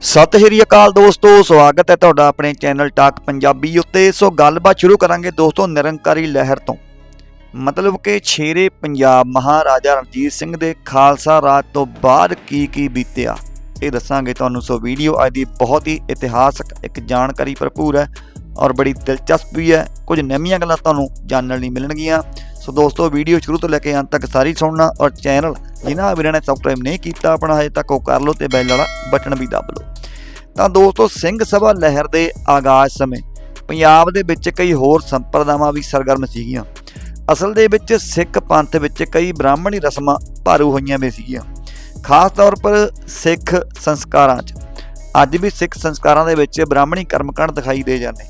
ਸਤਿ ਸ਼੍ਰੀ ਅਕਾਲ ਦੋਸਤੋ, ਸਵਾਗਤ ਹੈ ਤੁਹਾਡਾ ਆਪਣੇ ਚੈਨਲ ਟਾਕ ਪੰਜਾਬੀ ਉੱਤੇ। ਸੋ ਗੱਲਬਾਤ ਸ਼ੁਰੂ ਕਰਾਂਗੇ ਦੋਸਤੋ ਨਿਰੰਕਾਰੀ ਲਹਿਰ ਤੋਂ। ਮਤਲਬ ਕਿ ਛੇਰੇ ਪੰਜਾਬ ਮਹਾਰਾਜਾ ਰਣਜੀਤ ਸਿੰਘ ਦੇ ਖਾਲਸਾ ਰਾਜ ਤੋਂ ਬਾਅਦ ਕੀ ਕੀ ਬੀਤਿਆ? ਇਹ ਦੱਸਾਂਗੇ ਤੁਹਾਨੂੰ। ਸੋ ਵੀਡੀਓ ਅੱਜ ਦੀ ਬਹੁਤ ਹੀ ਇਤਿਹਾਸਕ, ਇੱਕ ਜਾਣਕਾਰੀ ਭਰਪੂਰ ਹੈ ਔਰ ਬੜੀ ਦਿਲਚਸਪ ਵੀ ਹੈ। ਕੁਝ ਨਵੀਆਂ ਗੱਲਾਂ ਤੁਹਾਨੂੰ ਜਾਣਨ ਲਈ ਮਿਲਣਗੀਆਂ। ਸੋ ਦੋਸਤੋ, ਵੀਡੀਓ ਸ਼ੁਰੂ ਤੋਂ ਲੈ ਕੇ ਅੰਤ ਤੱਕ ਸਾਰੀ ਸੁਣਨਾ ਔਰ ਚੈਨਲ ਜਿਨ੍ਹਾਂ ਵੀਰਾਂ ਨੇ ਸਬਸਕ੍ਰਾਈਬ ਨਹੀਂ ਕੀਤਾ, ਆਪਣਾ ਹਜੇ ਤੱਕ ਉਹ ਕਰ ਲਓ ਤੇ ਬੈਲ ਵਾਲਾ ਬਟਨ ਵੀ ਦਬ ਲਓ। ਤਾਂ ਦੋਸਤੋ, ਸਿੰਘ ਸਭਾ ਲਹਿਰ ਦੇ ਆਗਾਜ਼ ਸਮੇਂ ਪੰਜਾਬ ਦੇ ਵਿੱਚ ਕਈ ਹੋਰ ਸੰਪਰਦਾਵਾਂ ਵੀ ਸਰਗਰਮ ਸੀਗੀਆਂ। ਅਸਲ ਦੇ ਵਿੱਚ ਸਿੱਖ ਪੰਥ ਵਿੱਚ ਕਈ ਬ੍ਰਾਹਮਣੀ ਰਸਮਾਂ ਭਾਰੂ ਹੋਈਆਂ ਵੀ ਸੀਗੀਆਂ। ਖਾਸ ਤੌਰ ਪਰ ਸਿੱਖ ਸੰਸਕਾਰਾਂ 'ਚ। ਅੱਜ ਵੀ ਸਿੱਖ ਸੰਸਕਾਰਾਂ ਦੇ ਵਿੱਚ ਬ੍ਰਾਹਮਣੀ ਕਰਮਕਾਂਡ ਦਿਖਾਈ ਦੇ ਜਾਂਦੇ।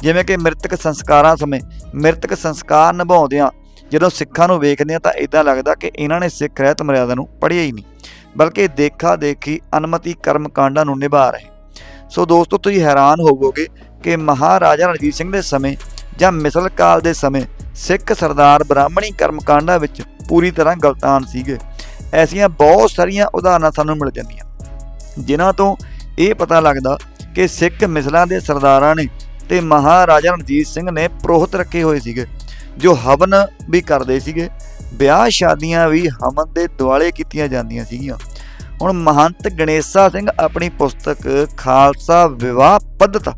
ਜਿਵੇਂ ਕਿ ਮ੍ਰਿਤਕ ਸੰਸਕਾਰਾਂ ਸਮੇਂ ਮ੍ਰਿਤਕ ਸੰਸਕਾਰ ਨਿਭਾਉਂਦਿਆਂ ਜਦੋਂ ਸਿੱਖਾਂ ਨੂੰ ਵੇਖਦੇ ਆ ਤਾਂ ਇਦਾਂ ਲੱਗਦਾ ਕਿ ਇਹਨਾਂ ਨੇ ਸਿੱਖ ਰਹਿਤ ਮਰਿਆਦਾ ਨੂੰ ਪੜ੍ਹਿਆ ਹੀ ਨਹੀਂ, ਬਲਕਿ ਦੇਖਾ ਦੇਖੀ ਅਨਮਤੀ ਕਰਮਕਾਂਡਾਂ ਨੂੰ ਨਿਭਾ ਰਹੇ। ਸੋ ਦੋਸਤੋ, ਤੁਸੀਂ ਹੈਰਾਨ ਹੋਵੋਗੇ ਕਿ ਮਹਾਰਾਜਾ ਰਣਜੀਤ ਸਿੰਘ ਦੇ ਸਮੇਂ ਜਾਂ ਮਿਸਲ ਕਾਲ ਦੇ ਸਮੇਂ ਸਿੱਖ ਸਰਦਾਰ ਬ੍ਰਾਹਮਣੀ ਕਰਮਕਾਂਡਾਂ ਵਿੱਚ ਪੂਰੀ ਤਰ੍ਹਾਂ ਗਲਤਾਨ ਸੀਗੇ। ਐਸੀਆਂ ਬਹੁਤ ਸਾਰੀਆਂ ਉਦਾਹਰਨਾਂ ਸਾਨੂੰ ਮਿਲ ਜਾਂਦੀਆਂ। ਜਿਨ੍ਹਾਂ ਤੋਂ ਇਹ ਪਤਾ ਲੱਗਦਾ ਕਿ ਸਿੱਖ ਮਿਸਲਾਂ ਦੇ ਸਰਦਾਰਾਂ ਨੇ ਤੇ ਮਹਾਰਾਜਾ ਰਣਜੀਤ ਸਿੰਘ ਨੇ ਪ੍ਰੋਹਤ ਰੱਖੇ ਹੋਏ ਸੀਗੇ, ਜੋ ਹਵਨ ਵੀ ਕਰਦੇ ਸੀਗੇ। ਵਿਆਹ ਸ਼ਾਦੀਆਂ ਵੀ ਹਵਨ ਦੇ ਦੁਆਲੇ ਕੀਤੀਆਂ ਜਾਂਦੀਆਂ ਸੀਗੀਆਂ। ਹੁਣ ਮਹੰਤ ਗਣੇਸ਼ਾ ਸਿੰਘ ਆਪਣੀ ਪੁਸਤਕ ਖਾਲਸਾ ਵਿਵਾਹ ਪੱਧਤ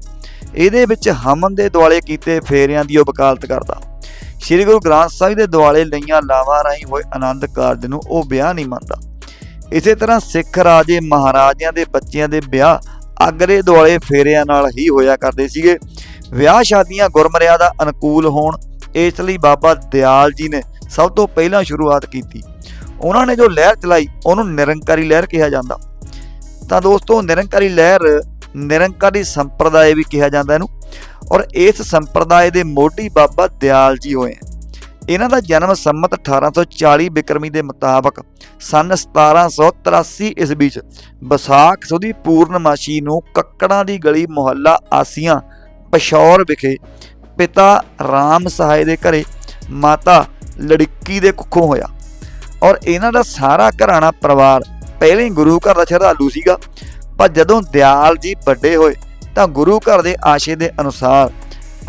ਇਹਦੇ ਵਿੱਚ ਹਮਨ ਦੇ ਦੁਆਲੇ ਕੀਤੇ ਫੇਰਿਆਂ ਦੀ ਉਹ ਵਕਾਲਤ ਕਰਦਾ। ਸ੍ਰੀ ਗੁਰੂ ਗ੍ਰੰਥ ਸਾਹਿਬ ਦੇ ਦੁਆਲੇ ਲਈਆਂ ਲਾਵਾਂ ਰਾਹੀਂ ਹੋਏ ਆਨੰਦ ਕਾਰਜ ਨੂੰ ਉਹ ਵਿਆਹ ਨਹੀਂ ਮੰਨਦਾ। ਇਸੇ ਤਰ੍ਹਾਂ ਸਿੱਖ ਰਾਜੇ ਮਹਾਰਾਜਿਆਂ ਦੇ ਬੱਚਿਆਂ ਦੇ ਵਿਆਹ ਅਗਰੇ ਦੁਆਲੇ ਫੇਰਿਆਂ ਨਾਲ ਹੀ ਹੋਇਆ ਕਰਦੇ ਸੀਗੇ। ਵਿਆਹ ਸ਼ਾਦੀਆਂ ਗੁਰਮਰਿਆਦਾ ਅਨੁਕੂਲ ਹੋਣ, ਇਸ ਲਈ ਬਾਬਾ ਦਿਆਲ ਜੀ ਨੇ ਸਭ ਤੋਂ ਪਹਿਲਾਂ ਸ਼ੁਰੂਆਤ ਕੀਤੀ। ਉਹਨਾਂ ਨੇ ਜੋ ਲਹਿਰ ਚਲਾਈ, ਉਹਨੂੰ ਨਿਰੰਕਾਰੀ ਲਹਿਰ ਕਿਹਾ ਜਾਂਦਾ। ਤਾਂ ਦੋਸਤੋ, ਨਿਰੰਕਾਰੀ ਲਹਿਰ ਨਿਰੰਕਾਰੀ ਸੰਪਰਦਾਇ ਵੀ ਕਿਹਾ ਜਾਂਦਾ ਇਹਨੂੰ। ਔਰ ਇਸ ਸੰਪਰਦਾਇ ਦੇ ਮੋਢੀ ਬਾਬਾ ਦਿਆਲ ਜੀ ਹੋਏ ਇਹਨਾਂ ਦਾ ਜਨਮ ਸੰਮਤ 1840 ਬਿਕਰਮੀ ਦੇ ਮੁਤਾਬਕ ਸਨ 1783 ਈਸਵੀ ਚ ਵਿਸਾਖ ਸੁਦੀ ਪੂਰਨਮਾਸ਼ੀ ਨੂੰ ਕੱਕੜਾਂ ਦੀ ਗਲੀ ਮੁਹੱਲਾ ਆਸੀਆਂ ਪਸ਼ੌਰ ਵਿਖੇ ਪਿਤਾ ਰਾਮ ਸਹਾਇ ਦੇ ਘਰੇ ਮਾਤਾ ਲੜਕੀ ਦੇ ਕੁੱਖੋਂ ਹੋਇਆ। ਔਰ ਇਹਨਾਂ ਦਾ ਸਾਰਾ ਘਰਾਣਾ ਪਰਿਵਾਰ ਪਹਿਲੇ ਗੁਰੂ ਘਰ ਦਾ ਸ਼ਰਧਾਲੂ ਸੀਗਾ। ਪਰ ਜਦੋਂ ਦਿਆਲ ਜੀ ਵੱਡੇ ਹੋਏ ਤਾਂ ਗੁਰੂ ਘਰ ਦੇ ਆਸ਼ੇ ਦੇ ਅਨੁਸਾਰ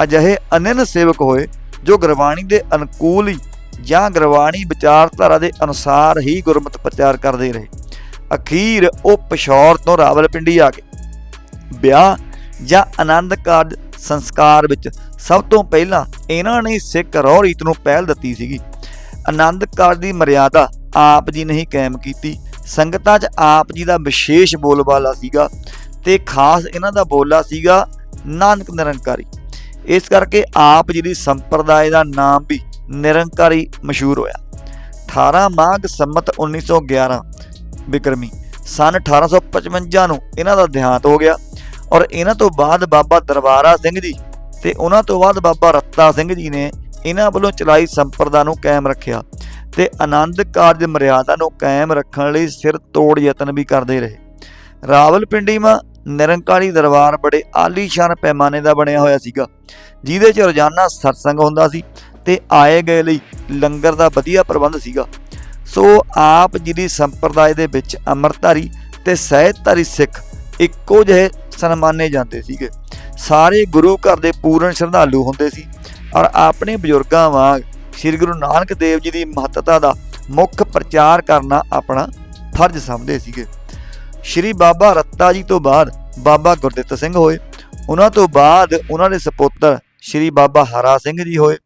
ਅਜਿਹੇ ਅਨੰਨ ਸੇਵਕ ਹੋਏ ਜੋ ਗੁਰਬਾਣੀ ਦੇ ਅਨੁਕੂਲ ਹੀ ਜਾਂ ਗੁਰਬਾਣੀ ਵਿਚਾਰਧਾਰਾ ਦੇ ਅਨੁਸਾਰ ਹੀ ਗੁਰਮਤਿ ਪ੍ਰਚਾਰ ਕਰਦੇ ਰਹੇ। ਅਖੀਰ ਉਹ ਪਸ਼ੌਰ ਤੋਂ ਰਾਵਲਪਿੰਡੀ ਆ ਗਏ ਵਿਆਹ ਜਾਂ ਆਨੰਦ ਕਾਰਜ ਸੰਸਕਾਰ ਵਿੱਚ ਸਭ ਤੋਂ ਪਹਿਲਾਂ ਇਹਨਾਂ ਨੇ ਸਿੱਖ ਰੋਹ ਰੀਤ ਨੂੰ ਪਹਿਲ ਦਿੱਤੀ ਸੀਗੀ। ਆਨੰਦ ਕਾਰਜ ਦੀ ਮਰਿਆਦਾ ਆਪ ਜੀ ਨੇ ਹੀ ਕਾਇਮ ਕੀਤੀ ਸੰਗਤਾਂ 'ਚ ਆਪ ਜੀ ਦਾ ਵਿਸ਼ੇਸ਼ ਬੋਲਬਾਲਾ ਸੀਗਾ ਤੇ ਖਾਸ ਇਹਨਾਂ ਦਾ ਬੋਲਾ ਸੀਗਾ ਨਾਨਕ ਨਿਰੰਕਾਰੀ। ਇਸ ਕਰਕੇ ਆਪ ਜੀ ਦੀ ਸੰਪਰਦਾਇ ਦਾ ਨਾਮ ਵੀ ਨਿਰੰਕਾਰੀ ਮਸ਼ਹੂਰ ਹੋਇਆ। 18 ਮਾਘ ਸੰਮਤ 1911 ਬਿਕਰਮੀ ਸਨ 1855 ਨੂੰ ਇਹਨਾਂ ਦਾ ਦੇਹਾਂਤ ਹੋ ਗਿਆ ਔਰ ਇਹਨਾਂ ਤੋਂ ਬਾਅਦ ਬਾਬਾ ਦਰਬਾਰਾ ਸਿੰਘ ਜੀ ਤੇ ਉਹਨਾਂ ਤੋਂ ਬਾਅਦ ਬਾਬਾ ਰੱਤਾ ਸਿੰਘ ਜੀ ਨੇ ਇਹਨਾਂ ਵੱਲੋਂ ਚਲਾਈ ਸੰਪਰਦਾ ਨੂੰ ਕਾਇਮ ਰੱਖਿਆ। ਤੇ ਆਨੰਦ ਕਾਰਜ ਮਰਿਆਦਾ ਨੂੰ ਕਾਇਮ ਰੱਖਣ ਲਈ ਸਿਰ ਤੋੜ ਯਤਨ ਵੀ ਕਰਦੇ ਰਹੇ। ਰਾਵਲਪਿੰਡੀ ਮਾ ਨਿਰੰਕਾਰੀ ਦਰਬਾਰ ਬੜੇ ਆਲੀਸ਼ਾਨ ਪੈਮਾਨੇ ਦਾ ਬਣਿਆ ਹੋਇਆ ਸੀਗਾ, ਜਿਹਦੇ 'ਚ ਰੋਜ਼ਾਨਾ ਸਤਸੰਗ ਹੁੰਦਾ ਸੀ ਤੇ ਆਏ ਗਏ ਲਈ ਲੰਗਰ ਦਾ ਵਧੀਆ ਪ੍ਰਬੰਧ ਸੀਗਾ। ਸੋ ਆਪ ਜੀ ਦੀ ਸੰਪਰਦਾਇ ਦੇ ਵਿੱਚ ਅੰਮ੍ਰਿਤਧਾਰੀ ਤੇ ਸਹਿਜਧਾਰੀ ਸਿੱਖ ਇੱਕੋ ਜਿਹੇ ਸਨਮਾਨੇ ਜਾਂਦੇ ਸੀਗੇ। ਸਾਰੇ ਗੁਰੂ ਘਰ ਦੇ ਪੂਰਨ ਸ਼ਰਧਾਲੂ ਹੁੰਦੇ ਸੀ ਔਰ ਆਪਣੇ ਬਜ਼ੁਰਗਾਂ ਵਾਂਗ ਸ੍ਰੀ ਗੁਰੂ ਨਾਨਕ ਦੇਵ ਜੀ ਦੀ ਮਹੱਤਤਾ ਦਾ ਮੁੱਖ ਪ੍ਰਚਾਰ ਕਰਨਾ ਆਪਣਾ ਫਰਜ਼ ਸਮਝਦੇ ਸੀਗੇ। ਸ਼੍ਰੀ ਬਾਬਾ ਰੱਤਾ ਜੀ ਤੋਂ ਬਾਅਦ ਬਾਬਾ ਗੁਰਦਿੱਤ ਸਿੰਘ ਹੋਏ। ਉਹਨਾਂ ਤੋਂ ਬਾਅਦ ਉਹਨਾਂ ਦੇ ਸੁਪੁੱਤਰ ਸ਼੍ਰੀ ਬਾਬਾ ਹਰਾ ਸਿੰਘ ਜੀ ਹੋਏ,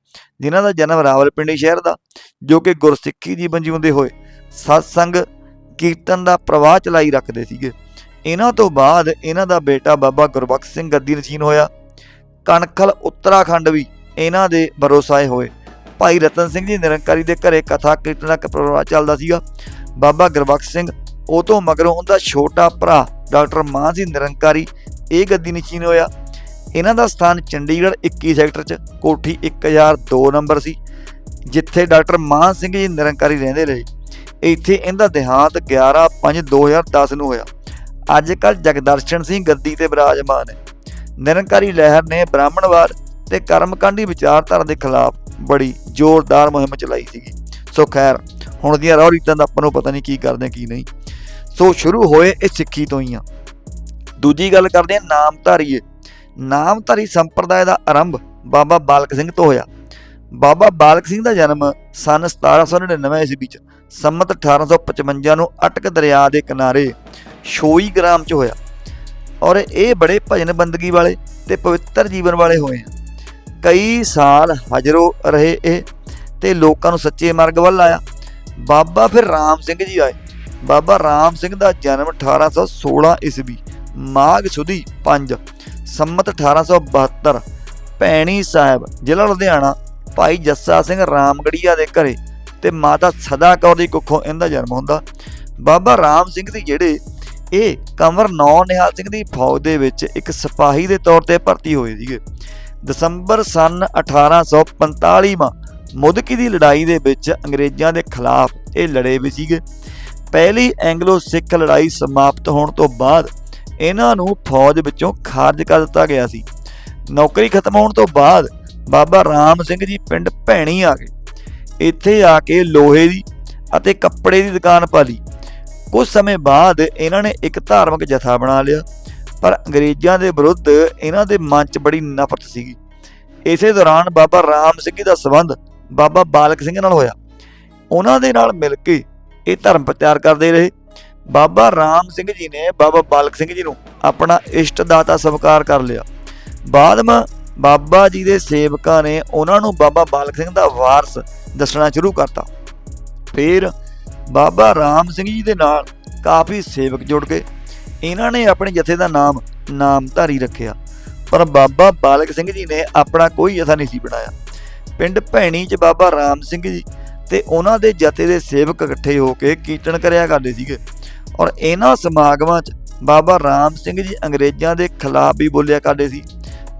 ਜਿਨ੍ਹਾਂ ਦਾ ਜਨਮ ਰਾਵਲਪਿੰਡੀ ਸ਼ਹਿਰ ਦਾ, ਜੋ ਕਿ ਗੁਰਸਿੱਖੀ ਜੀਵਨ ਜਿਉਂਦੇ ਹੋਏ ਸਤਸੰਗ ਕੀਰਤਨ ਦਾ ਪ੍ਰਵਾਹ ਚਲਾਈ ਰੱਖਦੇ ਸੀਗੇ। ਇਹਨਾਂ ਤੋਂ ਬਾਅਦ ਇਹਨਾਂ ਦਾ ਬੇਟਾ ਬਾਬਾ ਗੁਰਬਖਸ਼ ਸਿੰਘ ਗੱਦੀ ਨਸ਼ੀਨ ਹੋਇਆ। ਕਣਖਲ ਉੱਤਰਾਖੰਡ ਵੀ ਇਹਨਾਂ ਦੇ ਭਰੋਸਾਏ ਹੋਏ। ਭਾਈ ਰਤਨ ਸਿੰਘ ਜੀ ਨਿਰੰਕਾਰੀ ਦੇ ਘਰੇ ਕਥਾ ਕੀਰਤਨ ਦਾ ਪ੍ਰਵਾਹ ਚੱਲਦਾ ਸੀਗਾ। ਬਾਬਾ ਗੁਰਬਖਸ਼ ਸਿੰਘ, ਉਹ ਤੋਂ ਮਗਰੋਂ ਉਹਦਾ ਛੋਟਾ ਭਰਾ ਡਾਕਟਰ ਮਾਨ ਸਿੰਘ ਨਿਰੰਕਾਰੀ, ਇਹ ਗੱਦੀ ਨਸ਼ੀਨ ਹੋਇਆ। ਇਹਨਾਂ ਦਾ ਸਥਾਨ ਚੰਡੀਗੜ੍ਹ 21 ਸੈਕਟਰ 'ਚ, ਕੋਠੀ 1002 ਨੰਬਰ ਸੀ, ਜਿੱਥੇ ਡਾਕਟਰ ਮਾਨ ਸਿੰਘ ਜੀ ਨਿਰੰਕਾਰੀ ਰਹਿੰਦੇ ਰਹੇ। ਇੱਥੇ ਇਹਦਾ ਦੇਹਾਂਤ 11/5/2010 ਨੂੰ ਹੋਇਆ। ਅੱਜ ਕੱਲ ਜਗਦਰਸ਼ਨ ਸਿੰਘ ਗੱਦੀ ਤੇ ਬਿਰਾਜਮਾਨ ਹੈ। ਨਿਰੰਕਾਰੀ ਲਹਿਰ ਨੇ ਬ੍ਰਾਹਮਣਵਾਦ ਤੇ ਕਰਮਕਾਂਡੀ ਵਿਚਾਰਧਾਰਾ ਦੇ ਖਿਲਾਫ ਬੜੀ ਜ਼ੋਰਦਾਰ ਮੁਹਿੰਮ ਚਲਾਈ ਸੀਗੀ। ਸੋ ਖੈਰ, ਹੁਣ ਦੀਆਂ ਰੌ ਰੀਤਾਂ ਦਾ ਆਪਾਂ ਨੂੰ ਪਤਾ ਨਹੀਂ ਕੀ ਕਰਦੇ ਕੀ ਨਹੀਂ। ਸੋ ਸ਼ੁਰੂ ਹੋਏ ਇਹ ਸਿੱਖੀ ਤੋਂ ਹੀ ਆ। ਦੂਜੀ ਗੱਲ ਕਰਦੇ ਹਾਂ ਨਾਮਧਾਰੀਏ ਨਾਮਧਾਰੀ ਸੰਪਰਦਾਇ ਦਾ ਆਰੰਭ ਬਾਬਾ ਬਾਲਕ ਸਿੰਘ ਤੋਂ ਹੋਇਆ। ਬਾਬਾ ਬਾਲਕ ਸਿੰਘ ਦਾ ਜਨਮ ਸਨ 1799 ਈਸਵੀ ਵਿੱਚ ਸੰਮਤ 1855 ਨੂੰ ਅਟਕ ਦਰਿਆ ਦੇ ਕਿਨਾਰੇ ਸ਼ੋਈ ਗ੍ਰਾਮ 'ਚ ਹੋਇਆ। ਔਰ ਇਹ ਬੜੇ ਭਜਨ ਬੰਦਗੀ ਵਾਲੇ ਤੇ ਪਵਿੱਤਰ ਜੀਵਨ ਵਾਲੇ ਹੋਏ ਆ। ਕਈ ਸਾਲ ਹਾਜ਼ਰੋ ਰਹੇ ਇਹ ਤੇ ਲੋਕਾਂ ਨੂੰ ਸੱਚੇ ਮਾਰਗ ਵੱਲ ਲਾਇਆ ਬਾਬਾ ਫਿਰ ਰਾਮ ਸਿੰਘ ਜੀ ਆਏ। ਬਾਬਾ ਰਾਮ ਸਿੰਘ ਦਾ ਜਨਮ 1816 ਈਸਵੀ, ਮਾਘ ਸੁਦੀ 5 ਸੰਮਤ 1872 ਭੈਣੀ ਸਾਹਿਬ, ਜ਼ਿਲ੍ਹਾ ਲੁਧਿਆਣਾ, ਭਾਈ ਜੱਸਾ ਸਿੰਘ ਰਾਮਗੜੀਆ ਦੇ ਘਰੇ ਤੇ ਮਾਤਾ ਸਦਾ ਕੌਰ ਦੀ ਕੁੱਖੋਂ ਇਹਦਾ ਜਨਮ ਹੁੰਦਾ। ਬਾਬਾ ਰਾਮ ਸਿੰਘ ਦੀ ਜਿਹੜੇ ਇਹ ਕੰਵਰ ਨੌ ਨਿਹਾਲ ਸਿੰਘ ਦੀ ਫੌਜ ਦੇ ਵਿੱਚ ਇੱਕ ਸਿਪਾਹੀ ਦੇ ਤੌਰ ਤੇ ਭਰਤੀ ਹੋਏ ਸੀਗੇ। ਦਸੰਬਰ ਸਨ 1845 ਮਾ ਮੁਦਕੀ ਦੀ ਲੜਾਈ ਦੇ ਵਿੱਚ ਅੰਗਰੇਜ਼ਾਂ ਦੇ ਖਿਲਾਫ ਇਹ ਲੜੇ ਵੀ ਸੀਗੇ। ਪਹਿਲੀ ਐਂਗਲੋ ਸਿੱਖ ਲੜਾਈ ਸਮਾਪਤ ਹੋਣ ਤੋਂ ਬਾਅਦ ਇਹਨਾਂ ਨੂੰ ਫੌਜ ਵਿੱਚੋਂ ਖਾਰਜ ਕਰ ਦਿੱਤਾ ਗਿਆ ਸੀ। ਨੌਕਰੀ ਖਤਮ ਹੋਣ ਤੋਂ ਬਾਅਦ ਬਾਬਾ ਰਾਮ ਸਿੰਘ ਜੀ ਪਿੰਡ ਭੈਣੀ ਆ ਗਏ। ਇੱਥੇ ਆ ਕੇ ਲੋਹੇ ਦੀ ਅਤੇ ਕੱਪੜੇ ਦੀ ਦੁਕਾਨ ਪਾ ਲਈ ਕੁਝ ਸਮੇਂ ਬਾਅਦ ਇਹਨਾਂ ਨੇ ਇੱਕ ਧਾਰਮਿਕ ਜਥਾ ਬਣਾ ਲਿਆ। ਪਰ ਅੰਗਰੇਜ਼ਾਂ ਦੇ ਵਿਰੁੱਧ ਇਹਨਾਂ ਦੇ ਮਨ 'ਚ ਬੜੀ ਨਫ਼ਰਤ ਸੀਗੀ। ਇਸੇ ਦੌਰਾਨ ਬਾਬਾ ਰਾਮ ਸਿੰਘ ਜੀ ਦਾ ਸਬੰਧ ਬਾਬਾ ਬਾਲਕ ਸਿੰਘ ਨਾਲ ਹੋਇਆ। ਉਹਨਾਂ ਦੇ ਨਾਲ ਮਿਲ ਕੇ ਇਹ ਧਰਮ ਪ੍ਰਚਾਰ ਕਰਦੇ ਰਹੇ। ਬਾਬਾ ਰਾਮ ਸਿੰਘ ਜੀ ਨੇ ਬਾਬਾ ਬਾਲਕ ਸਿੰਘ ਜੀ ਨੂੰ ਆਪਣਾ ਇਸ਼ਟ ਦਾਤਾ ਸਵੀਕਾਰ ਕਰ ਲਿਆ। ਬਾਅਦ ਵਿੱਚ ਬਾਬਾ ਜੀ ਦੇ ਸੇਵਕਾਂ ਨੇ ਉਹਨਾਂ ਨੂੰ ਬਾਬਾ ਬਾਲਕ ਸਿੰਘ ਦਾ ਵਾਰਸ ਦੱਸਣਾ ਸ਼ੁਰੂ ਕਰਤਾ। ਫਿਰ ਬਾਬਾ ਰਾਮ ਸਿੰਘ ਜੀ ਦੇ ਨਾਲ ਕਾਫੀ ਸੇਵਕ ਜੁੜ ਗਏ। ਇਹਨਾਂ ਨੇ ਆਪਣੇ ਜਥੇ ਦਾ ਨਾਮ, ਨਾਮਧਾਰੀ ਰੱਖਿਆ। ਪਰ ਬਾਬਾ ਬਾਲਕ ਸਿੰਘ ਜੀ ਨੇ ਆਪਣਾ ਕੋਈ ਜਥਾ ਨਹੀਂ ਸੀ ਬਣਾਇਆ। ਪਿੰਡ ਭੈਣੀ 'ਚ ਬਾਬਾ ਰਾਮ ਸਿੰਘ ਜੀ ਤੇ ਉਹਨਾਂ ਦੇ ਜਥੇ ਦੇ ਸੇਵਕ ਇਕੱਠੇ ਹੋ ਕੇ ਕੀਰਤਨ ਕਰਿਆ ਕਰਦੇ ਸੀਗੇ। ਔਰ ਇਹਨਾਂ ਸਮਾਗਮਾਂ 'ਚ ਬਾਬਾ ਰਾਮ ਸਿੰਘ ਜੀ ਅੰਗਰੇਜ਼ਾਂ ਦੇ ਖਿਲਾਫ ਵੀ ਬੋਲਿਆ ਕਰਦੇ ਸੀ,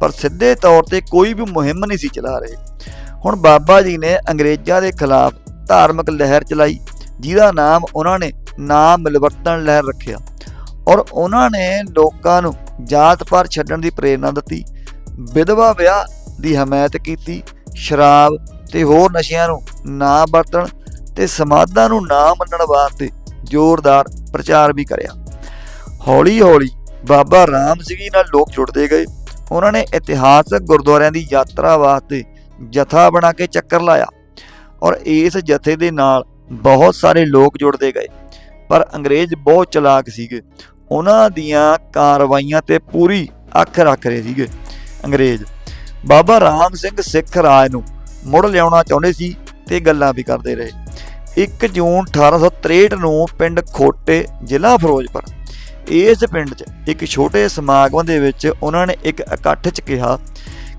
ਪਰ ਸਿੱਧੇ ਤੌਰ ਤੇ ਕੋਈ ਵੀ ਮੁਹਿੰਮ ਨਹੀਂ ਸੀ ਚਲਾ ਰਹੇ। ਹੁਣ ਬਾਬਾ ਜੀ ਨੇ ਅੰਗਰੇਜ਼ਾਂ ਦੇ ਖਿਲਾਫ ਧਾਰਮਿਕ ਲਹਿਰ ਚਲਾਈ, ਜਿਹਦਾ ਨਾਮ ਉਹਨਾਂ ਨੇ ਨਾਮ ਮਿਲਵਰਤਨ ਲਹਿਰ ਰੱਖਿਆ। ਔਰ ਉਹਨਾਂ ਨੇ ਲੋਕਾਂ ਨੂੰ ਜਾਤ ਪਾਤ ਛੱਡਣ ਦੀ ਪ੍ਰੇਰਣਾ ਦਿੱਤੀ, ਵਿਧਵਾ ਵਿਆਹ ਦੀ ਹਮਾਇਤ ਕੀਤੀ, ਸ਼ਰਾਬ ਤੇ ਹੋਰ ਨਸ਼ਿਆਂ ਨੂੰ ਨਾ ਵਰਤਣ ਤੇ ਸਮਾਧਾਂ ਨੂੰ ਨਾ ਮੰਨਣ ਵਾਸਤੇ ਜ਼ੋਰਦਾਰ ਪ੍ਰਚਾਰ ਵੀ ਕਰਿਆ। ਹੌਲੀ-ਹੌਲੀ ਬਾਬਾ ਰਾਮ ਸਿੰਘ ਜੀ ਨਾਲ ਲੋਕ ਜੁੜਦੇ ਗਏ। ਉਹਨਾਂ ਨੇ ਇਤਿਹਾਸਕ ਗੁਰਦੁਆਰਿਆਂ ਦੀ ਯਾਤਰਾ ਵਾਸਤੇ ਜਥਾ ਬਣਾ ਕੇ ਚੱਕਰ ਲਾਇਆ ਔਰ ਇਸ ਜਥੇ ਦੇ ਨਾਲ ਬਹੁਤ ਸਾਰੇ ਲੋਕ ਜੁੜਦੇ ਗਏ। ਪਰ ਅੰਗਰੇਜ਼ ਬਹੁਤ ਚਲਾਕ ਸੀਗੇ। ਉਹਨਾਂ ਦੀਆਂ ਕਾਰਵਾਈਆਂ ਤੇ ਪੂਰੀ ਅੱਖ ਰੱਖ ਰਹੇ ਸੀਗੇ ਅੰਗਰੇਜ਼। ਬਾਬਾ ਰਾਮ ਸਿੰਘ ਸਿੱਖ ਰਾਜ ਨੂੰ ਮੁੜ ਲਿਆਉਣਾ ਚਾਹੁੰਦੇ ਸੀ ਤੇ ਗੱਲਾਂ ਵੀ ਕਰਦੇ ਰਹੇ। 1 ਜੂਨ 1863 ਨੂੰ ਪਿੰਡ ਖੋਟੇ ਜ਼ਿਲ੍ਹਾ ਫਿਰੋਜ਼ਪੁਰ। ਇਸ ਪਿੰਡ 'ਚ ਇੱਕ ਛੋਟੇ ਸਮਾਗਮ ਦੇ ਵਿੱਚ ਉਹਨਾਂ ਨੇ ਇੱਕ ਇਕੱਠ 'ਚ ਕਿਹਾ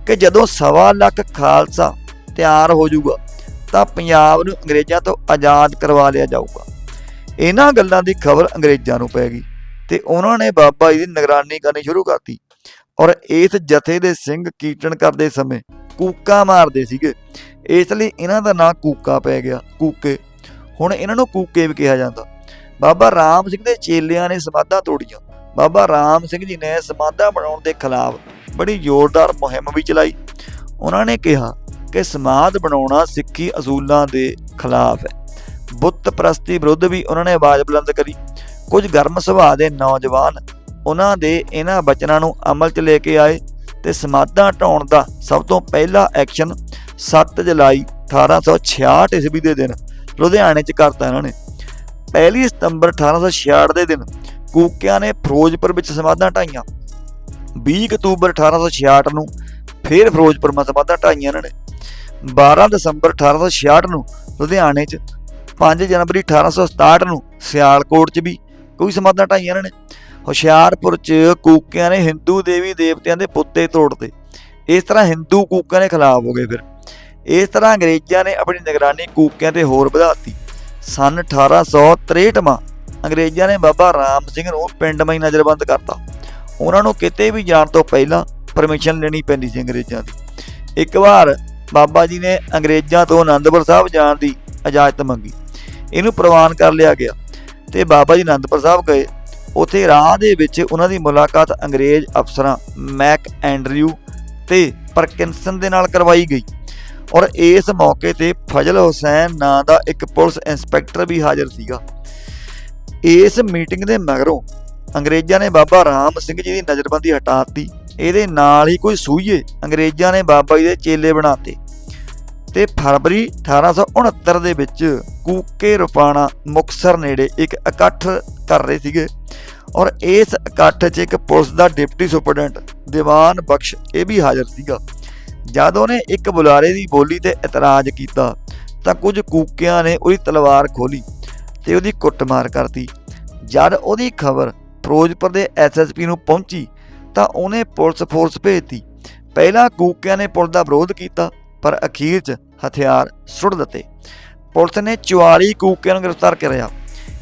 ਕਿ ਜਦੋਂ ਸਵਾ ਲੱਖ ਖਾਲਸਾ ਤਿਆਰ ਹੋ ਜਾਊਗਾ, ਤਾਂ ਪੰਜਾਬ ਨੂੰ ਅੰਗਰੇਜ਼ਾਂ ਤੋਂ ਆਜ਼ਾਦ ਕਰਵਾ ਲਿਆ ਜਾਊਗਾ। ਇਹਨਾਂ ਗੱਲਾਂ ਦੀ ਖਬਰ ਅੰਗਰੇਜ਼ਾਂ ਨੂੰ ਪੈ ਗਈ। ਤੇ ਉਹਨਾਂ ਨੇ ਬਾਬਾ ਜੀ ਦੀ ਨਿਗਰਾਨੀ ਕਰਨੀ ਸ਼ੁਰੂ ਕਰਤੀ। ਔਰ ਇਸ ਜਥੇ ਦੇ ਸਿੰਘ ਕੀਰਤਨ ਕਰਦੇ ਸਮੇਂ ਕੂਕਾ ਮਾਰਦੇ ਸੀਗੇ। ਇਸ ਲਈ ਇਹਨਾਂ ਦਾ ਨਾਂ ਕੂਕਾ ਪੈ ਗਿਆ, ਕੂਕੇ। ਹੁਣ ਇਹਨਾਂ ਨੂੰ ਕੂਕੇ ਵੀ ਕਿਹਾ ਜਾਂਦਾ। ਬਾਬਾ ਰਾਮ ਸਿੰਘ ਦੇ ਚੇਲਿਆਂ ਨੇ ਸਮਾਧਾਂ ਤੋੜੀਆਂ। ਬਾਬਾ ਰਾਮ ਸਿੰਘ ਜੀ ਨੇ ਸਮਾਧਾਂ ਬਣਾਉਣ ਦੇ ਖਿਲਾਫ ਬੜੀ ਜ਼ੋਰਦਾਰ ਮੁਹਿੰਮ ਵੀ ਚਲਾਈ। ਉਹਨਾਂ ਨੇ ਕਿਹਾ ਕਿ ਸਮਾਧ ਬਣਾਉਣਾ ਸਿੱਖੀ ਅਸੂਲਾਂ ਦੇ ਖਿਲਾਫ ਹੈ। ਬੁੱਤ ਪ੍ਰਸਤੀ ਵਿਰੁੱਧ ਵੀ ਉਹਨਾਂ ਨੇ ਆਵਾਜ਼ ਬੁਲੰਦ ਕਰੀ। ਕੁਝ ਗਰਮ ਸੁਭਾਅ ਦੇ ਨੌਜਵਾਨ ਉਹਨਾਂ ਦੇ ਇਹਨਾਂ ਬਚਨਾਂ ਨੂੰ ਅਮਲ 'ਚ ਲੈ ਕੇ ਆਏ ਤੇ ਸਮਾਧਾਂ ਢਾਉਣ ਦਾ ਸਭ ਤੋਂ ਪਹਿਲਾ ਐਕਸ਼ਨ 7 ਜੁਲਾਈ 1866 ਈਸਵੀ ਦੇ ਦਿਨ ਲੁਧਿਆਣੇ 'ਚ ਕਰਤਾ ਇਹਨਾਂ ਨੇ। ਪਹਿਲੀ ਸਤੰਬਰ 1866 ਦੇ ਦਿਨ ਕੂਕਿਆਂ ਨੇ ਫਿਰੋਜ਼ਪੁਰ ਵਿੱਚ ਸਮਾਧਾਂ ਢਾਈਆਂ। 20 ਅਕਤੂਬਰ 1866 ਨੂੰ ਫਿਰ ਫਿਰੋਜ਼ਪੁਰ ਵਿੱਚ ਸਮਾਧਾਂ ਢਾਈਆਂ ਇਹਨਾਂ ਨੇ। 12 ਦਸੰਬਰ 1866 ਨੂੰ ਲੁਧਿਆਣੇ 'ਚ 5 ਜਨਵਰੀ 1867 ਨੂੰ ਸਿਆਲਕੋਟ 'ਚ ਵੀ ਕੋਈ ਸਮਾਧਾਂ ਢਾਈਆਂ ਇਹਨਾਂ ਨੇ। ਹੁਸ਼ਿਆਰਪੁਰ 'ਚ ਕੂਕਿਆਂ ਨੇ ਹਿੰਦੂ ਦੇਵੀ ਦੇਵਤਿਆਂ ਦੇ ਪੁੱਤੇ ਤੋੜਤੇ। ਇਸ ਤਰ੍ਹਾਂ ਹਿੰਦੂ ਕੂਕਿਆਂ ਦੇ ਖਿਲਾਫ ਹੋ ਗਏ ਫਿਰ। ਇਸ ਤਰ੍ਹਾਂ ਅੰਗਰੇਜ਼ਾਂ ਨੇ ਆਪਣੀ ਨਿਗਰਾਨੀ ਕੂਕਿਆਂ ਤੇ ਹੋਰ ਵਧਾਤੀ ਸਨ 1863 ਮਾ ਅੰਗਰੇਜ਼ਾਂ ਨੇ ਬਾਬਾ ਰਾਮ ਸਿੰਘ ਨੂੰ ਪਿੰਡ ਮਈ ਨਜ਼ਰਬੰਦ ਕਰਤਾ। ਉਹਨਾਂ ਨੂੰ ਕਿਤੇ ਵੀ ਜਾਣ ਤੋਂ ਪਹਿਲਾਂ ਪਰਮਿਸ਼ਨ ਲੈਣੀ ਪੈਂਦੀ ਸੀ ਅੰਗਰੇਜ਼ਾਂ ਦੀ। ਇੱਕ ਵਾਰ ਬਾਬਾ ਜੀ ਨੇ ਅੰਗਰੇਜ਼ਾਂ ਤੋਂ ਆਨੰਦਪੁਰ ਸਾਹਿਬ ਜਾਣ ਦੀ ਇਜਾਜ਼ਤ ਮੰਗੀ। ਇਹਨੂੰ ਪ੍ਰਵਾਨ ਕਰ ਲਿਆ ਗਿਆ। ਤੇ ਬਾਬਾ ਜੀ ਅਨੰਦਪੁਰ ਸਾਹਿਬ ਗਏ। ਉੱਥੇ ਰਾਹ ਦੇ ਵਿੱਚ ਉਹਨਾਂ ਦੀ ਮੁਲਾਕਾਤ ਅੰਗਰੇਜ਼ ਅਫਸਰਾਂ ਮੈਕ ਐਂਡਰਿਊ ਤੇ ਪਰਕਿੰਸਨ ਦੇ ਨਾਲ ਕਰਵਾਈ ਗਈ। ਔਰ ਇਸ ਮੌਕੇ ਤੇ ਫਜ਼ਲ ਹੁਸੈਨ ਨਾਂ ਦਾ ਇੱਕ ਪੁਲਿਸ ਇੰਸਪੈਕਟਰ ਵੀ ਹਾਜ਼ਰ ਸੀਗਾ। ਇਸ ਮੀਟਿੰਗ ਦੇ ਮਗਰੋਂ ਅੰਗਰੇਜ਼ਾਂ ਨੇ ਬਾਬਾ ਰਾਮ ਸਿੰਘ ਜੀ ਦੀ ਨਜ਼ਰਬੰਦੀ ਹਟਾ ਦਿੱਤੀ। ਇਹਦੇ ਨਾਲ ਹੀ ਕੋਈ ਸੂਈਏ ਅੰਗਰੇਜ਼ਾਂ ਨੇ ਬਾਬਾ ਜੀ ਦੇ ਚੇਲੇ ਬਣਾਤੇ ਤੇ ਫਰਵਰੀ 1869 ਦੇ ਵਿੱਚ ਕੂਕੇ ਰੁਪਾਣਾ ਮੁਕਸਰ ਨੇੜੇ ਇੱਕ ਇਕੱਠ ਕਰ ਰਹੇ ਸੀਗੇ ਔਰ ਇਸ ਇਕੱਠ 'ਚ ਇੱਕ ਪੁਲਿਸ ਦਾ ਡਿਪਟੀ ਸੁਪਰਡੈਂਟ ਦੀਵਾਨ ਬਖਸ਼ ਇਹ ਵੀ ਹਾਜ਼ਰ ਸੀਗਾ। ਜਦ ਉਹਨੇ ਇੱਕ ਬੁਲਾਰੇ ਦੀ ਬੋਲੀ ਤੇ ਇਤਰਾਜ਼ ਕੀਤਾ ਤਾਂ ਕੁਝ ਕੂਕਿਆਂ ਨੇ ਉਹਦੀ ਤਲਵਾਰ ਖੋਲੀ ਤੇ ਉਹਦੀ ਕੁੱਟਮਾਰ ਕਰਤੀ। ਜਦ ਉਹਦੀ ਖਬਰ ਫਿਰੋਜ਼ਪੁਰ ਦੇ ਐਸਐਸਪੀ ਨੂੰ ਪਹੁੰਚੀ ਤਾਂ ਉਹਨੇ ਪੁਲਿਸ ਫੋਰਸ ਭੇਜਤੀ ਪਹਿਲਾਂ ਕੂਕਿਆਂ ਨੇ ਪੁਲਿਸ ਦਾ ਵਿਰੋਧ ਕੀਤਾ ਪਰ ਅਖੀਰ 'ਚ ਹਥਿਆਰ ਸੁੱਟ ਦਿੱਤੇ। ਪੁਲਿਸ ਨੇ 44 ਕੂਕਿਆਂ ਨੂੰ ਗ੍ਰਿਫਤਾਰ ਕਰਿਆ।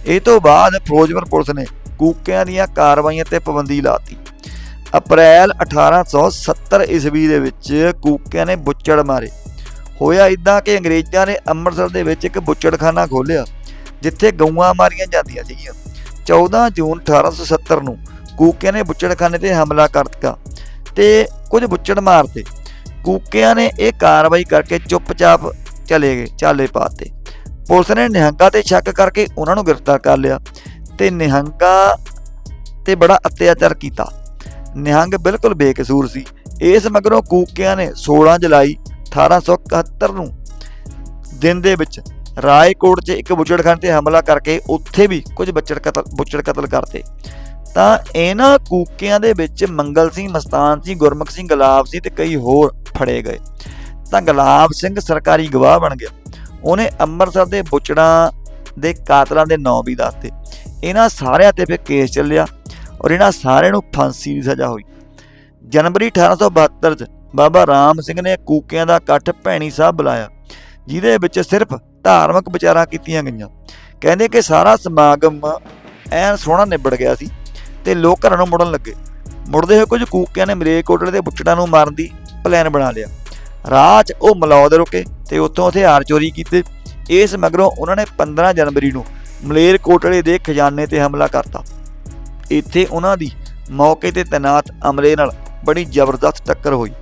ਇਹ ਤੋਂ ਬਾਅਦ ਫਿਰੋਜ਼ਪੁਰ ਪੁਲਿਸ ਨੇ ਕੂਕਿਆਂ ਦੀਆਂ ਕਾਰਵਾਈਆਂ ਤੇ ਪਾਬੰਦੀ ਲਾਤੀ। ਅਪ੍ਰੈਲ 1870 ਈਸਵੀ ਦੇ ਵਿੱਚ ਕੂਕਿਆਂ ਨੇ ਬੁੱਚੜ ਮਾਰੇ। ਹੋਇਆ ਇਦਾਂ ਕਿ ਅੰਗਰੇਜ਼ਾਂ ਨੇ ਅੰਮ੍ਰਿਤਸਰ ਦੇ ਵਿੱਚ ਇੱਕ ਬੁੱਚੜਖਾਨਾ ਖੋਲ੍ਹਿਆ, ਜਿੱਥੇ ਗਊਆਂ ਮਾਰੀਆਂ ਜਾਂਦੀਆਂ ਸੀਗੀਆਂ। 14 ਜੂਨ 1870 ਨੂੰ ਕੂਕਿਆਂ ਨੇ ਬੁੱਚੜਖਾਨੇ ਤੇ ਹਮਲਾ ਕਰ ਦਿੱਤਾ ਤੇ ਕੁਝ ਬੁੱਚੜ ਮਾਰਤੇ ਕੂਕਿਆਂ ਨੇ ਇਹ ਕਾਰਵਾਈ ਕਰਕੇ ਚੁੱਪਚਾਪ ਚਲੇ ਗਏ, ਚਾਲੇ ਪਾਤੇ ਪੁਲਿਸ ਨੇ ਨਿਹੰਗਾਂ ਤੇ ਸ਼ੱਕ ਕਰਕੇ ਉਹਨਾਂ ਨੂੰ ਗ੍ਰਿਫਤਾਰ ਕਰ ਲਿਆ ਤੇ ਨਿਹੰਗਾਂ ਤੇ ਬੜਾ ਅਤਿਆਚਾਰ ਕੀਤਾ। ਨਿਹੰਗ ਬਿਲਕੁਲ ਬੇਕਸੂਰ ਸੀ। ਇਸ ਮਗਰੋਂ ਕੂਕਿਆਂ ਨੇ 16 ਜੁਲਾਈ 1871 ਨੂੰ ਦਿਨ ਦੇ ਵਿੱਚ ਰਾਏਕੋਟ 'ਚ ਇੱਕ ਬੁੱਚੜਖਾਨੇ ਤੇ ਹਮਲਾ ਕਰਕੇ ਉੱਥੇ ਵੀ ਕੁਝ ਬੱਚੜ ਕਤਲ, ਬੁੱਚੜ ਕਤਲ ਕਰਤੇ ਤਾਂ ਇਹਨਾਂ ਕੂਕਿਆਂ ਦੇ ਵਿੱਚ ਮੰਗਲ ਸਿੰਘ, ਮਸਤਾਨ ਸਿੰਘ, ਗੁਰਮੁਖ ਸਿੰਘ, ਗੁਲਾਬ ਸੀ ਤੇ ਕਈ ਹੋਰ ਫੜੇ ਗਏ। ਤਾਂ ਗੁਲਾਬ ਸਿੰਘ ਸਰਕਾਰੀ ਗਵਾਹ ਬਣ ਗਿਆ। ਉਹਨੇ ਅੰਮ੍ਰਿਤਸਰ ਦੇ ਬੁੱਚੜਾਂ ਦੇ ਕਾਤਲਾਂ ਦੇ ਨਾਂ ਵੀ ਦੱਸਤੇ। ਇਹਨਾਂ ਸਾਰਿਆਂ ਤੇ ਫਿਰ ਕੇਸ ਚੱਲਿਆ ਔਰ ਇਹਨਾਂ ਸਾਰਿਆਂ ਨੂੰ ਫਾਂਸੀ ਦੀ ਸਜ਼ਾ ਹੋਈ। ਜਨਵਰੀ 1872 ਚ ਬਾਬਾ ਰਾਮ ਸਿੰਘ ਨੇ ਕੂਕਿਆਂ ਦਾ ਇਕੱਠ ਭੈਣੀ ਸਾਹਿਬ ਬੁਲਾਇਆ, ਜਿਹਦੇ ਵਿੱਚ ਸਿਰਫ ਧਾਰਮਿਕ ਵਿਚਾਰਾਂ ਕੀਤੀਆਂ ਗਈਆਂ। ਕਹਿੰਦੇ ਕਿ ਸਾਰਾ ਸਮਾਗਮ ਐਨ ਸੋਹਣਾ ਨਿਬੜ ਗਿਆ ਸੀ ਤੇ ਲੋਕ ਘਰਾਂ ਨੂੰ ਮੁੜਨ ਲੱਗੇ। ਮੁੜਦੇ ਹੋਏ ਕੁਝ ਕੂਕਿਆਂ ਨੇ ਮਲੇਰਕੋਟਲੇ ਦੇ ਬੁੱਚੜਾਂ ਨੂੰ ਮਾਰਨ ਦੀ ਪਲਾਨ ਬਣਾ ਲਿਆ। ਰਾਹ 'ਚ ਉਹ ਮਲੌਦ ਰੁਕੇ ਤੇ ਉੱਥੋਂ ਹਥਿਆਰ ਚੋਰੀ ਕੀਤੇ। ਇਸ ਮਗਰੋਂ ਉਹਨਾਂ ਨੇ 15 ਜਨਵਰੀ ਨੂੰ ਮਲੇਰਕੋਟਲੇ ਦੇ ਖਜ਼ਾਨੇ ਤੇ ਹਮਲਾ ਕਰਤਾ। ਇੱਥੇ ਉਹਨਾਂ ਦੀ ਮੌਕੇ ਤੇ ਤੈਨਾਤ ਅਮਲੇ ਨਾਲ ਬੜੀ ਜ਼ਬਰਦਸਤ ਟੱਕਰ ਹੋਈ।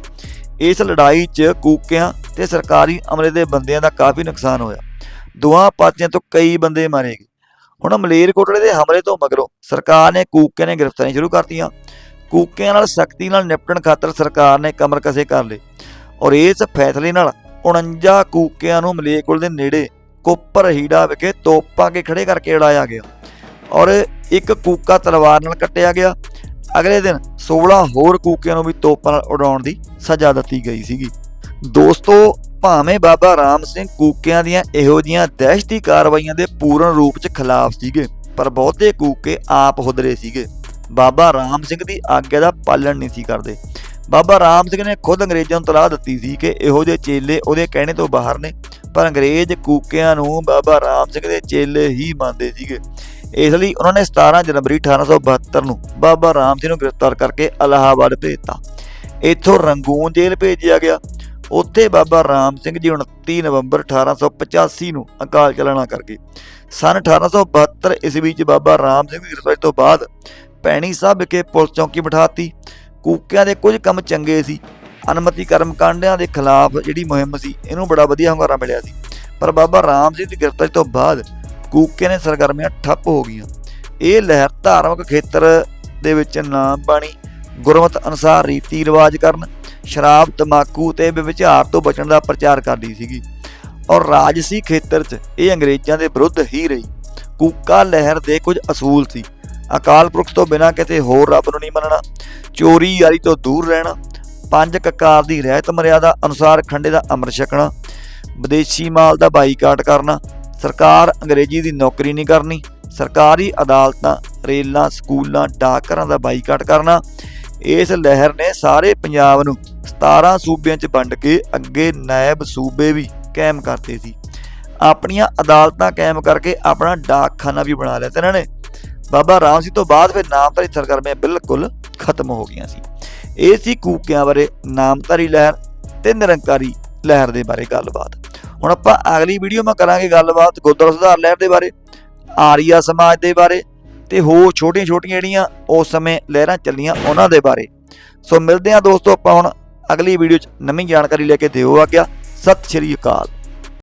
ਇਸ ਲੜਾਈ 'ਚ ਕੂਕਿਆਂ ਤੇ ਸਰਕਾਰੀ ਅਮਲੇ ਦੇ ਬੰਦਿਆਂ ਦਾ ਕਾਫੀ ਨੁਕਸਾਨ ਹੋਇਆ। ਦੋਹਾਂ ਪਾਸਿਆਂ ਤੋਂ ਕਈ ਬੰਦੇ ਮਾਰੇ ਗਏ। ਹੁਣ ਮਲੇਰਕੋਟਲੇ ਦੇ ਹਮਲੇ ਤੋਂ ਮਗਰੋਂ ਸਰਕਾਰ ਨੇ ਕੂਕਿਆਂ ਨੇ ਗ੍ਰਿਫਤਾਰੀਆਂ ਸ਼ੁਰੂ ਕਰਤੀਆਂ। ਕੂਕਿਆਂ ਨਾਲ ਸਖਤੀ ਨਾਲ ਨਿਪਟਣ ਖਾਤਰ ਸਰਕਾਰ ਨੇ ਕਮਰ ਕਸੇ ਕਰ ਲਏ। ਔਰ ਇਸ ਫੈਸਲੇ ਨਾਲ 49 ਕੂਕਿਆਂ ਨੂੰ ਮਲੇਰਕੋਟ ਦੇ ਨੇੜੇ ਕੋਪਰ ਹੀੜਾ ਵਿਖੇ ਤੋਪਾਂ ਕੇ ਖੜੇ ਕਰਕੇ ਉਡਾਇਆ ਗਿਆ। ਔਰ ਇੱਕ ਕੂਕਾ ਤਲਵਾਰ ਨਾਲ ਕੱਟਿਆ ਗਿਆ। ਅਗਲੇ ਦਿਨ 16 ਹੋਰ ਕੂਕਿਆਂ ਨੂੰ ਵੀ ਤੋਪਾਂ ਨਾਲ ਉਡਾਉਣ ਦੀ ਸਜ਼ਾ ਦਿੱਤੀ ਗਈ ਸੀਗੀ। ਦੋਸਤੋ, ਭਾਵੇਂ ਬਾਬਾ ਰਾਮ ਸਿੰਘ ਕੂਕਿਆਂ ਦੀਆਂ ਇਹੋ ਜੀਆਂ ਦਹਿਸ਼ਤੀ ਕਾਰਵਾਈਆਂ ਦੇ ਪੂਰਨ ਰੂਪ 'ਚ ਖਿਲਾਫ ਸੀਗੇ, ਪਰ ਬਹੁਤੇ ਕੂਕੇ ਆਪ ਹੁਦਰੇ ਸੀਗੇ। ਬਾਬਾ ਰਾਮ ਸਿੰਘ ਦੀ ਆਗਿਆ ਦਾ ਪਾਲਣ ਨਹੀਂ ਸੀ ਕਰਦੇ। ਬਾਬਾ ਰਾਮ ਸਿੰਘ ਨੇ ਖੁਦ ਅੰਗਰੇਜ਼ਾਂ ਨੂੰ ਤਲਾਹ ਦਿੱਤੀ ਸੀ ਕਿ ਇਹੋ ਜਿਹੇ ਚੇਲੇ ਉਹਦੇ ਕਹਿਣੇ ਤੋਂ ਬਾਹਰ ਨੇ, ਪਰ ਅੰਗਰੇਜ਼ ਕੂਕਿਆਂ ਨੂੰ ਬਾਬਾ ਰਾਮ ਸਿੰਘ ਦੇ ਚੇਲੇ ਹੀ ਮੰਨਦੇ ਸੀਗੇ। ਇਸ ਲਈ ਉਹਨਾਂ ਨੇ 17 ਜਨਵਰੀ 1872 ਨੂੰ ਬਾਬਾ ਰਾਮ ਸਿੰਘ ਨੂੰ ਗ੍ਰਿਫਤਾਰ ਕਰਕੇ ਅਲਾਹਾਬਾਦ ਭੇਜਤਾ। ਇੱਥੋਂ ਰੰਗੂਨ ਜੇਲ੍ਹ ਭੇਜਿਆ ਗਿਆ। ਉੱਥੇ ਬਾਬਾ ਰਾਮ ਸਿੰਘ ਜੀ 29 ਨਵੰਬਰ 1885 ਨੂੰ ਅਕਾਲ ਚਲਾਣਾ ਕਰ ਗਏ। ਸਨ 1872 ਈਸਵੀ ਚ ਬਾਬਾ ਰਾਮ ਸਿੰਘ ਦੀ ਗ੍ਰਿਫਤਾਰੀ ਤੋਂ ਬਾਅਦ ਪੈਣੀ ਸਾਹਿਬ ਵਿਖੇ ਪੁਲਿਸ ਚੌਕੀ ਬਿਠਾਤੀ। ਕੂਕਿਆਂ ਦੇ ਕੁਝ ਕੰਮ ਚੰਗੇ ਸੀ। ਅਨਮਤੀ ਕਰਮ ਕਾਂਡਿਆਂ ਦੇ ਖਿਲਾਫ ਜਿਹੜੀ ਮੁਹਿੰਮ ਸੀ, ਇਹਨੂੰ ਬੜਾ ਵਧੀਆ ਹੁੰਗਾਰਾ ਮਿਲਿਆ ਸੀ। ਪਰ ਬਾਬਾ ਰਾਮ ਸਿੰਘ ਦੀ ਗ੍ਰਿਫਤਾਰੀ ਤੋਂ ਬਾਅਦ ਕੂਕੇ ਨੇ ਸਰਗਰਮੀਆਂ ਠੱਪ ਹੋ ਗਈਆਂ। ਇਹ ਲਹਿਰ ਧਾਰਮਿਕ ਖੇਤਰ ਦੇ ਵਿੱਚ ਨਾਮ ਬਾਣੀ। ਗੁਰਮਤ ਅਨੁਸਾਰ ਰੀਤੀ ਰਿਵਾਜ ਕਰਨ, ਸ਼ਰਾਬ ਤਮਾਕੂ ਤੇ ਵਿਵਚਾਰ ਤੋਂ ਬਚਣ ਦਾ ਪ੍ਰਚਾਰ ਕਰਦੀ ਸੀਗੀ। ਔਰ ਰਾਜਸੀ ਖੇਤਰ 'ਚ ਇਹ ਅੰਗਰੇਜ਼ਾਂ ਦੇ ਵਿਰੁੱਧ ਹੀ ਰਹੀ। ਕੂਕਾ ਲਹਿਰ ਦੇ ਕੁਝ ਅਸੂਲ ਸੀ। ਅਕਾਲ ਪੁਰਖ ਤੋਂ ਬਿਨਾਂ ਕਿਤੇ ਹੋਰ ਰੱਬ ਨੂੰ ਨਹੀਂ ਮੰਨਣਾ, ਚੋਰੀ ਯਾਰੀ ਤੋਂ ਦੂਰ ਰਹਿਣਾ, ਪੰਜ ਕਕਾਰ ਦੀ ਰਹਿਤ ਮਰਿਆਦਾ ਅਨੁਸਾਰ ਖੰਡੇ ਦਾ ਅੰਮ੍ਰਿਤ ਛਕਣਾ, ਵਿਦੇਸ਼ੀ ਮਾਲ ਦਾ ਬਾਈਕਾਟ ਕਰਨਾ, ਸਰਕਾਰ ਅੰਗਰੇਜ਼ੀ ਦੀ ਨੌਕਰੀ ਨਹੀਂ ਕਰਨੀ, ਸਰਕਾਰੀ ਅਦਾਲਤਾਂ, ਰੇਲਾਂ, ਸਕੂਲਾਂ, ਡਾਕਘਰਾਂ ਦਾ ਬਾਈਕਾਟ ਕਰਨਾ, ਇਸ ਲਹਿਰ ਨੇ ਸਾਰੇ ਪੰਜਾਬ ਨੂੰ 17 ਸੂਬਿਆਂ 'ਚ ਵੰਡ ਕੇ ਅੱਗੇ ਨਾਇਬ ਸੂਬੇ ਵੀ ਕਾਇਮ ਕਰਤੇ ਸੀ। ਆਪਣੀਆਂ ਅਦਾਲਤਾਂ ਕਾਇਮ ਕਰਕੇ ਆਪਣਾ ਡਾਕਖਾਨਾ ਵੀ ਬਣਾ ਲਿਆ ਤੇ ਇਹਨਾਂ ਨੇ। ਬਾਬਾ ਰਾਮ ਸਿੰਘ ਤੋਂ ਬਾਅਦ ਫਿਰ ਨਾਮਧਾਰੀ ਸਰਗਰਮੀਆਂ ਬਿਲਕੁਲ ਖਤਮ ਹੋ ਗਈਆਂ ਸੀ। ਇਹ ਸੀ ਕੂਕਿਆਂ ਬਾਰੇ ਨਾਮਧਾਰੀ ਲਹਿਰ ਤੇ ਨਿਰੰਕਾਰੀ ਲਹਿਰ ਦੇ ਬਾਰੇ ਗੱਲਬਾਤ। ਹੁਣ ਆਪਾਂ ਅਗਲੀ ਵੀਡੀਓ ਮੈਂ ਕਰਾਂਗੇ ਗੱਲਬਾਤ ਗੁਰਦੁਆਰਾ ਸੁਧਾਰ ਲਹਿਰ ਦੇ ਬਾਰੇ, ਆਰੀਆ ਸਮਾਜ ਦੇ ਬਾਰੇ ਤੇ ਹੋਰ ਛੋਟੀਆਂ ਛੋਟੀਆਂ ਜਿਹੜੀਆਂ ਉਸ ਸਮੇਂ ਲਹਿਰਾਂ ਚੱਲੀਆਂ ਉਹਨਾਂ ਦੇ ਬਾਰੇ। ਸੋ ਮਿਲਦੇ ਹਾਂ ਦੋਸਤੋ ਆਪਾਂ ਹੁਣ ਅਗਲੀ ਵੀਡੀਓ 'ਚ। ਨਵੀਂ ਜਾਣਕਾਰੀ ਲੈ ਕੇ ਦਿਓ ਆ ਗਿਆ ਸਤਿ ਸ਼੍ਰੀ ਅਕਾਲ।